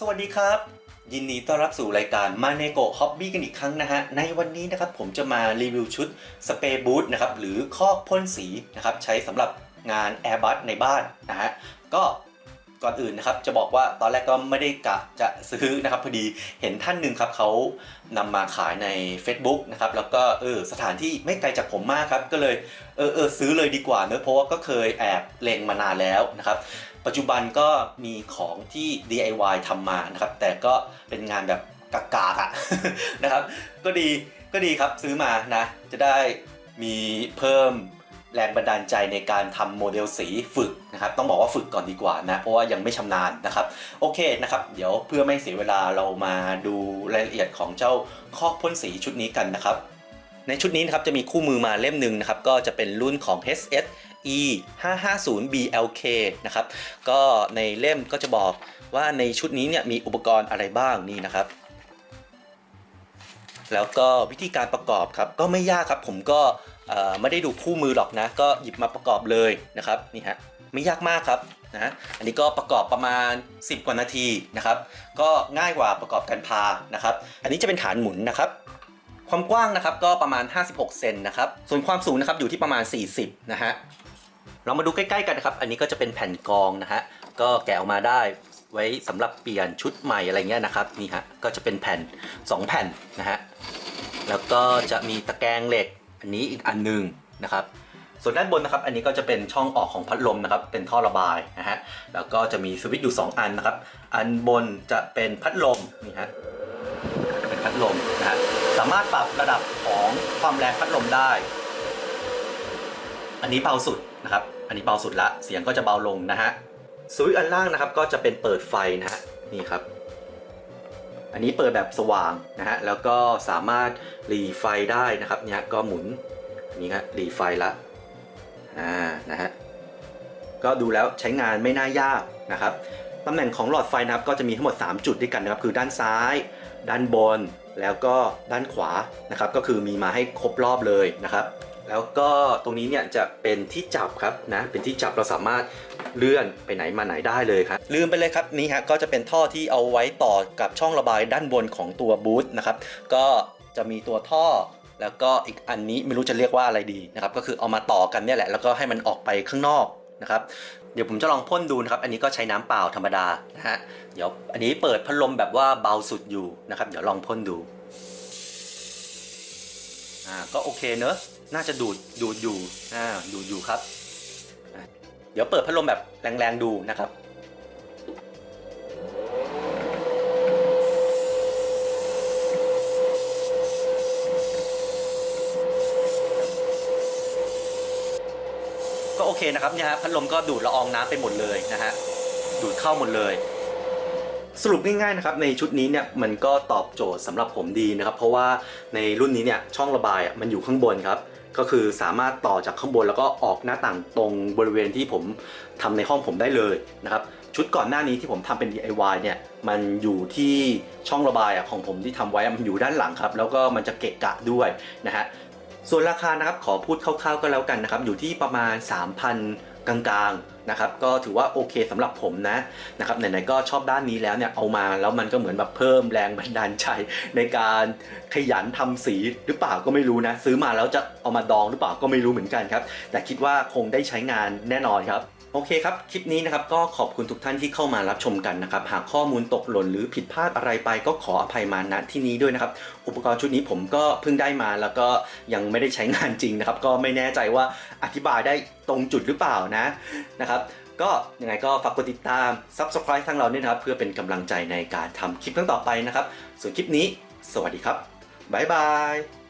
สวัสดีครับ ยินดีต้อนรับสู่รายการมาเนโกฮอบบี้กันอีกครั้งนะฮะ ในวันนี้นะครับผมจะมารีวิวชุดสเปรย์บูทนะครับหรือคอกพ่นสีนะครับใช้สำหรับงาน Airbus ในบ้านนะฮะก็ ก่อนอื่นนะครับจะบอกว่าตอนแรกก็ไม่ได้กะจะซื้อนะครับพอดีเห็นท่านหนึ่งครับเขานำมาขายใน Facebook นะครับแล้วก็เออสถานที่ไม่ไกลจากผมมากครับก็เลยเออเออซื้อเลยดีกว่าเนอะเพราะว่าก็เคยแอบเลงมานานแล้วนะครับปัจจุบันก็มีของที่ DIY ทำมานะครับแต่ก็เป็นงานแบบกากๆอะนะครับก็ดีก็ดีครับซื้อมานะจะได้มีเพิ่ม แรงบันดาลใจในการทำโมเดลสีฝึกนะครับ ต้องบอกว่าฝึกก่อนดีกว่านะเพราะว่ายังไม่ชำนาญนะครับ โอเคนะครับ เดี๋ยวเพื่อไม่เสียเวลาเรามาดูรายละเอียดของเจ้าคอกพ่นสีชุดนี้กันนะครับ ในชุดนี้นะครับจะมีคู่มือมาเล่มหนึ่งนะครับ ก็จะเป็นรุ่นของ HS E 550 BLK นะครับ ก็ในเล่มก็จะบอกว่าในชุดนี้เนี่ยมีอุปกรณ์อะไรบ้างนี่นะครับ แล้วก็วิธีการประกอบครับก็ไม่ยากครับผมก็ ไม่ได้ดูคู่มือหรอกนะ ก็หยิบมาประกอบเลยนะครับนี่ฮะไม่ยากมากครับนะอันนี้ก็ประกอบประมาณ 10 กว่านาทีนะครับ ก็ง่ายกว่าประกอบกันพานะครับ อันนี้จะเป็นฐานหมุนนะครับ ความกว้างนะครับก็ประมาณ 56 เซนนะครับส่วนความสูงนะครับอยู่ที่ประมาณ 40 นะฮะเรามาดูใกล้ๆกันนะครับ อันนี้ก็จะเป็นแผ่นกองนะฮะก็แกะออกมาได้ไว้สำหรับเปลี่ยนชุดใหม่อะไรเงี้ยนะครับนี่ฮะก็จะเป็นแผ่น 2 แผ่นนะฮะแล้วก็จะมีตะแกรงเหล็ก อันนี้อีกอันหนึงนะครับ ส่วนด้านบนนะครับ อันนี้ก็จะเป็นช่องออกของพัดลมนะครับ เป็นท่อระบายนะฮะ แล้วก็จะมีสวิตช์อยู่ 2 อันนะครับ อันบนจะเป็นพัดลมนี่ฮะ เป็นพัดลมนะฮะ สามารถปรับระดับของความแรงพัดลมได้ อันนี้เบาสุดนะครับ อันนี้เบาสุดละ เสียงก็จะเบาลงนะฮะ สวิตช์อันล่างนะครับ ก็จะเป็นเปิดไฟนะฮะ นี่ครับ อันนี้เปิดแบบสว่างนะฮะแล้วก็สามารถรีไฟได้นะครับเนี่ยก็หมุนอันนี้ครับรีไฟละอ่านะฮะก็ดูแล้วใช้งานไม่น่ายากนะครับตำแหน่งของหลอดไฟนะครับก็จะมีทั้งหมด 3 จุดด้วยกันนะครับคือด้านซ้าย ด้านบน แล้วก็ด้านขวานะครับก็คือมีมาให้ครบรอบเลยนะครับ แล้วก็ตรงนี้เนี่ยจะเป็นที่จับครับนะเป็นที่จับเราสามารถเลื่อนไปไหนมาไหนได้เลยครับ ลืมไปเลยครับนี่ฮะก็จะเป็นท่อที่เอาไว้ต่อกับช่องระบายด้านบนของตัวบูทนะครับก็จะมีตัวท่อแล้วก็อีกอันนี้ไม่รู้จะเรียกว่าอะไรดีนะครับก็คือเอามาต่อกันเนี่ยแหละแล้วก็ให้มันออกไปข้างนอกนะครับเดี๋ยวผมจะลองพ่นดูนะครับ อันนี้ก็ใช้น้ำเปล่าธรรมดานะฮะเดี๋ยวอันนี้เปิดพัดลมแบบว่าเบาสุดอยู่นะครับ เดี๋ยวลองพ่นดูอ่าก็โอเคเนอะ น่าจะดูดดูดอยู่อ่าดูดอยู่ครับ เดี๋ยวเปิดพัดลมแบบแรงๆดูนะครับก็โอเคนะครับเนี่ยฮะพัดลมก็ดูดละอองน้ำไปหมดเลยนะฮะดูดเข้าหมดเลย สรุปง่ายๆนะครับในชุดนี้เนี่ยมันก็ตอบโจทย์สำหรับผมดีนะครับเพราะว่าในรุ่นนี้เนี่ยช่องระบายมันอยู่ข้างบนครับก็คือสามารถต่อจากข้างบนแล้วก็ออกหน้าต่างตรงบริเวณที่ผมทำในห้องผมได้เลยนะครับชุดก่อนหน้านี้ที่ผมทำเป็น DIY เนี่ยมันอยู่ที่ช่องระบายของผมที่ทำไว้มันอยู่ด้านหลังครับแล้วก็มันจะเกะกะด้วยนะฮะส่วนราคานะครับขอพูดคร่าวๆก็แล้วกันนะครับอยู่ที่ประมาณ 3,000 กลางๆ นะครับก็ถือว่าโอเคสำหรับผมนะนะครับไหนๆก็ชอบด้านนี้แล้วเนี่ยเอามาแล้วมันก็เหมือนแบบเพิ่มแรงบันดาลใจในการขยันทำสีหรือเปล่าก็ไม่รู้นะ ซื้อมาแล้วจะเอามาดองหรือเปล่าก็ไม่รู้เหมือนกันครับ แต่คิดว่าคงได้ใช้งานแน่นอนครับโอเคครับ คลิปนี้นะครับก็ขอบคุณทุกท่านที่เข้ามารับชมกันนะครับ หากข้อมูลตกหล่นหรือผิดพลาดอะไรไปก็ขออภัยมาณที่นี้ด้วยนะครับ อุปกรณ์ชุดนี้ผมก็เพิ่งได้มาแล้วก็ยังไม่ได้ใช้งานจริงนะครับ ก็ไม่แน่ใจว่าอธิบายได้ตรงจุดหรือเปล่านะนะครับก็ยังไงก็ฝากกดติดตาม Subscribe ทั้งเราด้วยนะครับ เพื่อเป็นกำลังใจในการทำคลิปครั้งต่อไปนะครับ ส่วนคลิปนี้ สวัสดีครับ บ๊ายบาย